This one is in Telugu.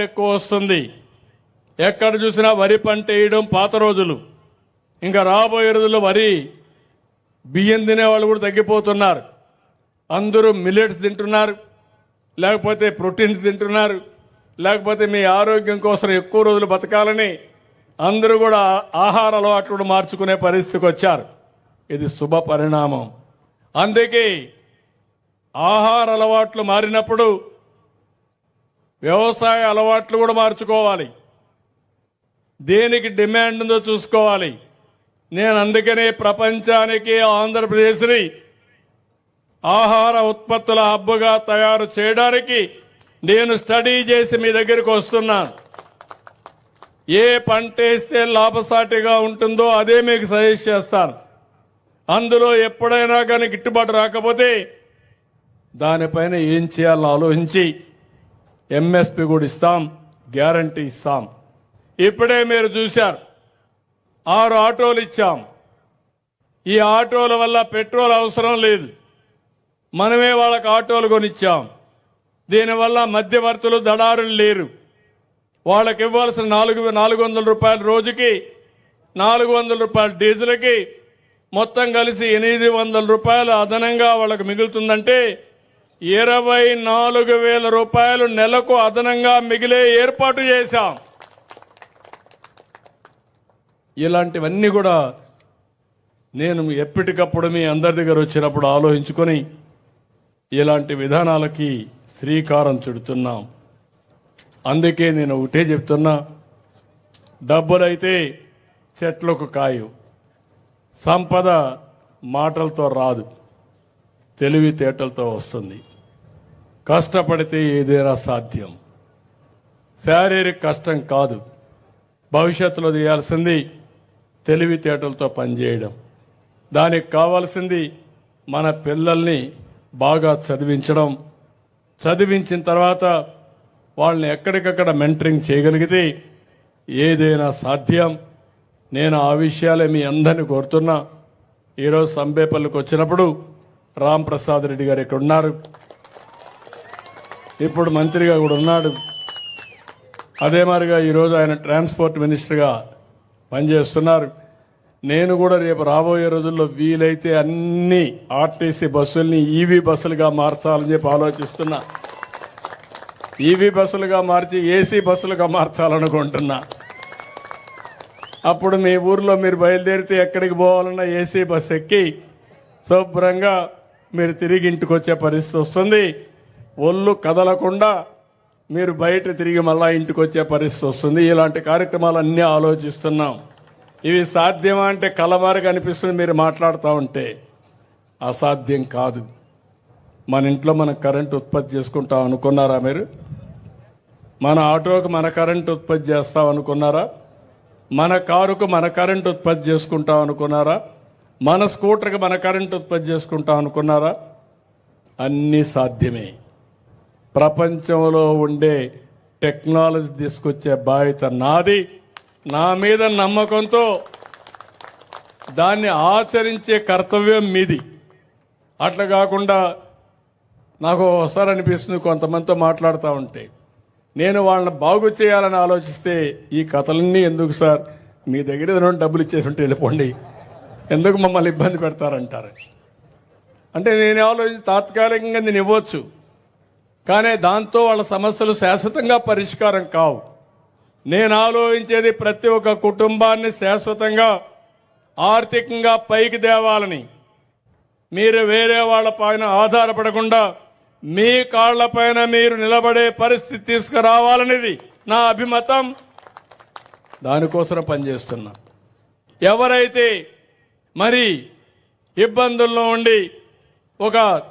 ఎక్కువ వస్తుంది. ఎక్కడ చూసినా వరి పంట వేయడం పాత రోజులు. ఇంకా రాబోయే రోజుల్లో వరి బియ్యం తినేవాళ్ళు కూడా తగ్గిపోతున్నారు. అందరూ మిల్లెట్స్ తింటున్నారు. లేకపోతే ప్రోటీన్స్ తింటున్నారు. లేకపోతే మీ ఆరోగ్యం కోసం ఎక్కువ రోజులు బతకాలని అందరూ కూడా ఆహార అలవాట్లు కూడా మార్చుకునే పరిస్థితికి వచ్చారు. ఇది శుభ పరిణామం. అందుకే ఆహార అలవాట్లు మారినప్పుడు వ్యవసాయ అలవాట్లు కూడా మార్చుకోవాలి. దేనికి డిమాండ్ ఉందో చూసుకోవాలి. నేను అందుకనే ప్రపంచానికి ఆంధ్రప్రదేశ్ని ఆహార ఉత్పత్తుల హబ్బుగా తయారు చేయడానికి నేను స్టడీ చేసి మీ దగ్గరికి వస్తున్నాను. ఏ పంట వేస్తే లాభసాటిగా ఉంటుందో అదే మీకు సజెస్ట్ చేస్తాను. అందులో ఎప్పుడైనా కానీ గిట్టుబాటు రాకపోతే దానిపైన ఏం చేయాలో ఆలోచించి ఎంఎస్పి కూడా ఇస్తాం గ్యారంటీ ఇస్తాం. ఇప్పుడే మీరు చూశారు ఆరు ఆటోలు ఇచ్చాం. ఈ ఆటోల వల్ల పెట్రోల్ అవసరం లేదు. మనమే వాళ్ళకి ఆటోలు కొనిచ్చాం. దీనివల్ల మధ్యవర్తులు దడారులు లేరు. వాళ్ళకి ఇవ్వాల్సిన నాలుగు నాలుగు వందల రూపాయల రోజుకి నాలుగు వందల రూపాయల డీజిల్కి మొత్తం కలిసి ఎనిమిది వందల రూపాయలు అదనంగా వాళ్ళకి మిగులుతుందంటే ఇరవై నాలుగు వేల రూపాయలు నెలకు అదనంగా మిగిలే ఏర్పాటు చేశాం. ఇలాంటివన్నీ కూడా నేను ఎప్పటికప్పుడు మీ అందరి దగ్గర వచ్చినప్పుడు ఆలోచించుకొని ఇలాంటి విధానాలకి శ్రీకారం చుడుతున్నాం. అందుకే నేను ఒకటే చెప్తున్నా డబ్బులైతే చెట్లకు కాయు సంపద మాటలతో రాదు తెలివితేటలతో వస్తుంది. కష్టపడితే ఏదైనా సాధ్యం? శారీరక కష్టం కాదు. భవిష్యత్తులో చేయాల్సింది తెలివితేటలతో పనిచేయడం. దానికి కావాల్సింది మన పిల్లల్ని బాగా చదివించడం. చదివించిన తర్వాత వాళ్ళని ఎక్కడికక్కడ మెంటరింగ్ చేయగలిగితే ఏదైనా సాధ్యం. నేను ఆ విషయాలే మీ అందరిని కోరుతున్నా. ఈరోజు సంబేపల్లికి వచ్చినప్పుడు రామ్ ప్రసాద్ రెడ్డి గారు ఇక్కడ ఉన్నారు. ఇప్పుడు మంత్రిగా కూడా ఉన్నాడు. అదే మాదిరిగా ఈరోజు ఆయన ట్రాన్స్పోర్ట్ మినిస్టర్గా పనిచేస్తున్నారు. నేను కూడా రేపు రాబోయే రోజుల్లో వీలైతే అన్ని ఆర్టీసీ బస్సుల్ని ఈవీ బస్సులుగా మార్చాలని చెప్పి ఆలోచిస్తున్నా. ఈవీ బస్సులుగా మార్చి ఏసీ బస్సులుగా మార్చాలనుకుంటున్నా. అప్పుడు మీ ఊర్లో మీరు బయలుదేరితే ఎక్కడికి పోవాలన్నా ఏసీ బస్సు ఎక్కి శుభ్రంగా మీరు తిరిగి ఇంటికి వచ్చే పరిస్థితి వస్తుంది. ఒళ్ళు కదలకుండా మీరు బయట తిరిగి మళ్ళా ఇంటికి వచ్చే పరిస్థితి వస్తుంది. ఇలాంటి కార్యక్రమాలు అన్నీ ఆలోచిస్తున్నాం. ఇవి సాధ్యమా అంటే కలమారుగా అనిపిస్తుంది మీరు మాట్లాడుతూ ఉంటే. అసాధ్యం కాదు. మన ఇంట్లో మనం కరెంట్ ఉత్పత్తి చేసుకుంటాం అనుకున్నారా మీరు? మన ఆటోకు మన కరెంట్ ఉత్పత్తి చేస్తాం అనుకున్నారా? మన కారుకు మన కరెంట్ ఉత్పత్తి చేసుకుంటాం అనుకున్నారా? మన స్కూటర్కి మన కరెంట్ ఉత్పత్తి చేసుకుంటాం అనుకున్నారా? అన్నీ సాధ్యమే. ప్రపంచంలో ఉండే టెక్నాలజీ తీసుకొచ్చే బాధ్యత నాది. నా మీద నమ్మకంతో దాన్ని ఆచరించే కర్తవ్యం మీది. అట్లా కాకుండా నాకు ఒకసారి అనిపిస్తుంది కొంతమందితో మాట్లాడుతూ ఉంటే. నేను వాళ్ళని బాగు చేయాలని ఆలోచిస్తే ఈ కథలన్నీ ఎందుకు సార్? మీ దగ్గర ఏదైనా డబ్బులు ఇచ్చేసి ఉంటే వెళ్ళిపోండి. ఎందుకు మమ్మల్ని ఇబ్బంది పెడతారంటారు? అంటే నేను ఆలోచించి తాత్కాలికంగా నేను ఇవ్వచ్చు. కానీ దాంతో వాళ్ళ సమస్యలు శాశ్వతంగా పరిష్కారం కావు. నేను ఆలోచించేది ప్రతి ఒక్క కుటుంబాన్ని శాశ్వతంగా ఆర్థికంగా పైకి తేవాలని. మీరు వేరే వాళ్ళ పైన ఆధారపడకుండా మీ కాళ్ళపైన మీరు నిలబడే పరిస్థితి తీసుకురావాలనేది నా అభిమతం. దానికోసం పనిచేస్తున్నా. ఎవరైతే మరి ఇబ్బందుల్లో ఉండి ఒక